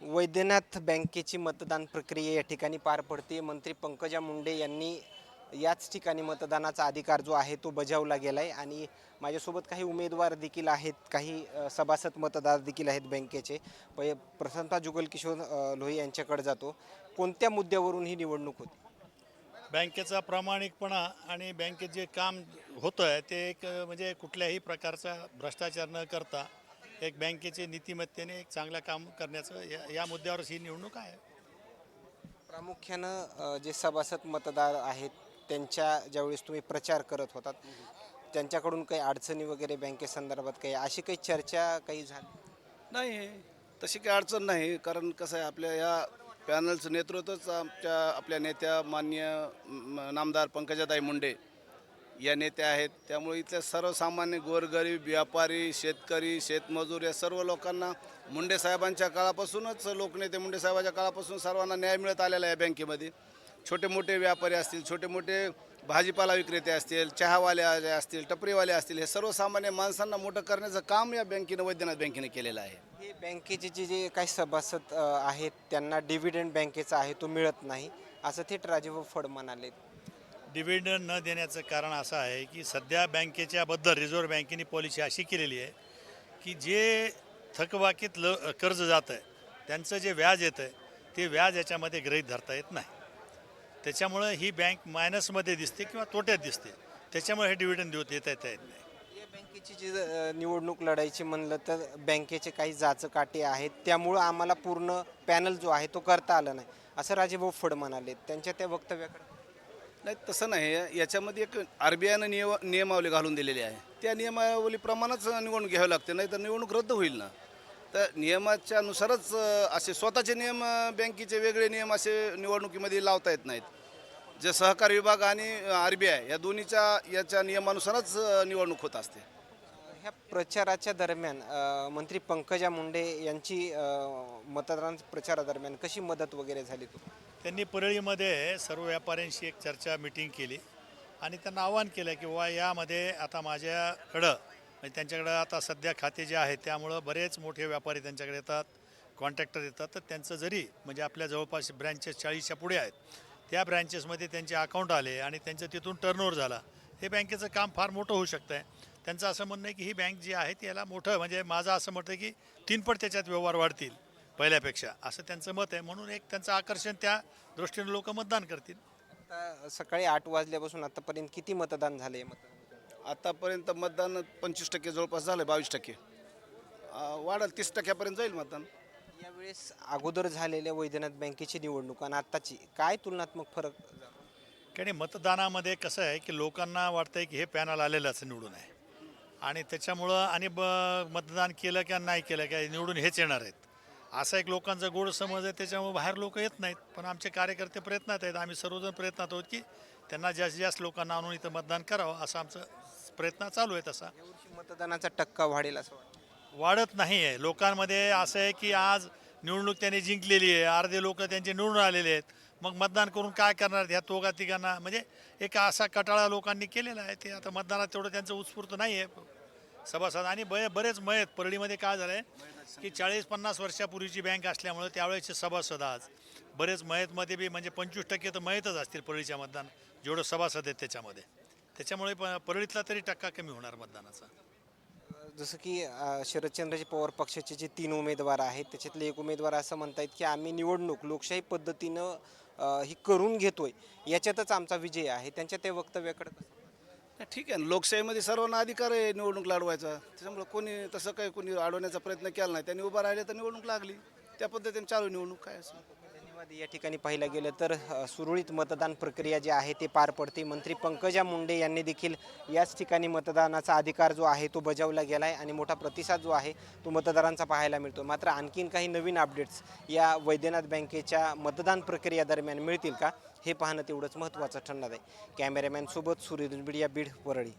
वैद्यनाथ बँकेची मतदान प्रक्रिया या ठिकाणी पार पडते. मंत्री पंकजा मुंडे यांनी याच ठिकाणी मतदानाचा अधिकार जो आहे तो बजावला गेला आहे आणि माझ्यासोबत काही उमेदवार देखील आहेत काही सभासद मतदार देखील आहेत बँकेचे. प प्रथमतः जुगल किशोर लोही यांच्याकडे जातो. कोणत्या मुद्द्यावरून ही निवडणूक होती? बँकेचा प्रामाणिकपणा आणि बँकेत जे काम होतं आहे ते एक म्हणजे कुठल्याही प्रकारचा भ्रष्टाचार न करता एक बँकेचे नीतिमत्तेने एक चांगलं काम करण्याचं या या मुद्द्यावरच ही निवडणूक आहे. प्रामुख्यानं जे सभासद मतदार आहेत त्यांच्या ज्यावेळेस तुम्ही प्रचार करत होतात त्यांच्याकडून काही अडचणी वगैरे बँकेसंदर्भात काही अशी काही चर्चा काही झाली? नाही तशी काही अडचण नाही कारण कसं आहे आपल्या या पॅनलचं नेतृत्वच आमच्या आपल्या नेत्या मान्य म, नामदार पंकजाताई मुंडे या नेत्या आहेत. त्यामुळे इथल्या सर्वसामान्य गोरगरीब व्यापारी शेतकरी शेतमजूर या सर्व लोकांना मुंडे साहेबांच्या काळापासूनच लोकनेते मुंडे साहेबांच्या काळापासून सर्वांना न्याय मिळत आलेला आहे बँकेमध्ये. छोटे मोठे व्यापारी असतील छोटे मोठे भाजीपाला विक्रेते असतील चहावाले आले असतील टपरीवाले असतील हे सर्वसामान्य माणसांना मोठं करण्याचं काम या बँकेनं वैद्यनाथ बँकेने केलेलं आहे. हे बँकेचे जे जे काही सभासद आहेत त्यांना डिव्हिडंड बँकेचा आहे तो मिळत नाही असं थेट राजीव फड म्हणाले. डिव्हिडंड न देण्याचं कारण असं आहे की सध्या बँकेच्याबद्दल रिझर्व्ह बँकेने पॉलिसी अशी केलेली आहे की जे थकबाकीत ल कर्ज जातं आहे त्यांचं जे व्याज येतं आहे ते व्याज याच्यामध्ये गृहीत धरता येत नाही. त्याच्यामुळं ही बँक मायनसमध्ये दिसते किंवा तोट्यात दिसते. त्याच्यामुळे हे डिव्हिडंड देऊ देता येता येत नाही बँकेची जी निवडणूक लढायची म्हणलं तर बँकेचे काही जाचं काटे आहेत. त्यामुळं आम्हाला पूर्ण पॅनल जो आहे तो करता आला नाही. असं राजेभाऊ फड म्हणाले. त्यांच्या त्या वक्तव्याकडे नाही तसं नाही. याच्यामध्ये एक आर बी आयनं नियम नियमावली घालून दिलेली आहे. त्या नियमावलीप्रमाणेच निवडणूक घ्यावी लागते नाही तर निवडणूक रद्द होईल ना. तर नियमाच्या नुसारच असे स्वतःचे नियम बँकेचे वेगळे नियम असे निवडणुकीमध्ये लावता येत नाहीत. जे सहकार विभाग आणि आर बी आय या दोन्हीच्या याच्या नियमानुसारच निवडणूक होत असते. ह्या प्रचाराच्या दरम्यान मंत्री पंकजा मुंडे यांची मतदारांच्या मतदान प्रचारादरम्यान कशी मदत वगैरे झाली? तू त्यांनी परळीमध्ये सर्व व्यापाऱ्यांशी एक चर्चा मिटिंग केली. आणि त्यांना आवाहन केलं की वा यामध्ये आता माझ्याकडं म्हणजे त्यांच्याकडं आता सध्या खाते जे आहेत त्यामुळं बरेच मोठे व्यापारी त्यांच्याकडे येतात कॉन्ट्रॅक्टर येतात. तर त्यांचं जरी म्हणजे आपल्या जवळपास ब्रँचेस चाळीसच्या पुढे आहेत त्या ब्रँचेसमध्ये त्यांचे अकाउंट आले आणि त्यांचं तिथून टर्नओव्हर झाला. हे बँकेचं काम फार मोठं होऊ शकतं आहे त्यांचं असं म्हणणं आहे की ही बँक जी आहे ती याला मोठं म्हणजे माझं असं म्हणतं आहे की तीनपट त्याच्यात व्यवहार वाढतील. पहिल्यापेक्षा. असं त्यांचं मत आहे. म्हणून एक त्यांचं आकर्षण त्या दृष्टीने लोक मतदान करतील. आता सकाळी आठ वाजल्यापासून आतापर्यंत किती मतदान झाले मतदान आतापर्यंत मतदान पंचवीस टक्के जवळपास झालं बावीस टक्के. वाढेल तीस टक्क्यापर्यंत जाईल मतदान. यावेळेस अगोदर झालेल्या वैद्यनाथ बँकेची निवडणूक आणि आत्ताची काय तुलनात्मक फरक? कारण मतदानामध्ये कसं आहे की लोकांना वाटतंय की हे पॅनल आलेलंच निवडून आहे. आणि त्याच्यामुळं आणि ब मतदान केलं किंवा नाही केलं काय निवडून हेच येणार आहेत. असा एक लोकांचा गोड समज आहे त्याच्यामुळे बाहेर लोक येत नाहीत. पण आमचे कार्यकर्ते प्रयत्नात आहेत. आम्ही सर्वजण प्रयत्नात आहोत की त्यांना जास्तीत जास्त लोकांना आणून इथं मतदान करावं असं आमचं प्रयत्न चालू आहे तसा यावर्षी मतदानाचा टक्का वाढेल असं वाटतं. वाढत नाही आहे. लोकांमध्ये असं आहे की आज निवडणूक त्यांनी जिंकलेली आहे. अर्धे लोक त्यांचे निवडून आलेले आहेत. मग मतदान करून काय करणार ह्या दोघा तिघांना म्हणजे एक असा कटाळा लोकांनी केलेला आहे. ते आता मतदानात तेवढं त्यांचं उत्स्फूर्त नाही आहे सभासद. आणि ब बरेच मयत. परळीमध्ये काय झालं आहे की चाळीस पन्नास वर्षापूर्वीची बँक असल्यामुळे त्यावेळेचे सभासद आज बरेच मयतमध्ये बी म्हणजे पंचवीस टक्के तर मयतच असतील परळीच्या मतदान. जेवढं सभासद आहेत त्याच्यामध्ये. त्याच्यामुळे प परळीतला तरी टक्का कमी होणार मतदानाचा. जसं की अ, शरदचंद्रजी पवार पक्षाचे जे तीन उमेदवार आहेत त्याच्यातले एक उमेदवार असं म्हणतायत की आम्ही निवडणूक लोकशाही पद्धतीनं अ, ही करून घेतोय. याच्यातच आमचा विजय आहे. त्यांच्या त्या वक्तव्याकडे कसं? नाही, ठीक आहे. ना लोकशाहीमध्ये सर्वांना अधिकार आहे निवडणूक लढवायचा. त्याच्यामुळे कोणी तसं काही कोणी अडवण्याचा प्रयत्न केला नाही. त्यांनी उभं राहिले तर निवडणूक लागली. त्या पद्धतीने चालू निवडणूक. काय असं? या ठिकाणी पाहिलं गेलं तर सुरळीत मतदान प्रक्रिया जी आहे ते पार पडते. मंत्री पंकजा मुंडे यांनी देखील याच ठिकाणी मतदानाचा अधिकार जो आहे तो बजावला गेला आहे आणि मोठा प्रतिसाद जो आहे तो मतदारांचा पाहायला मिळतो. मात्र आणखीन काही नवीन अपडेट्स या वैद्यनाथ बँकेच्या मतदान प्रक्रिया दरम्यान मिळतील का हे पाहणं तेवढंच महत्त्वाचं ठरणार आहे. कॅमेरामॅनसोबत सूर्य मीडिया बीड वरळी.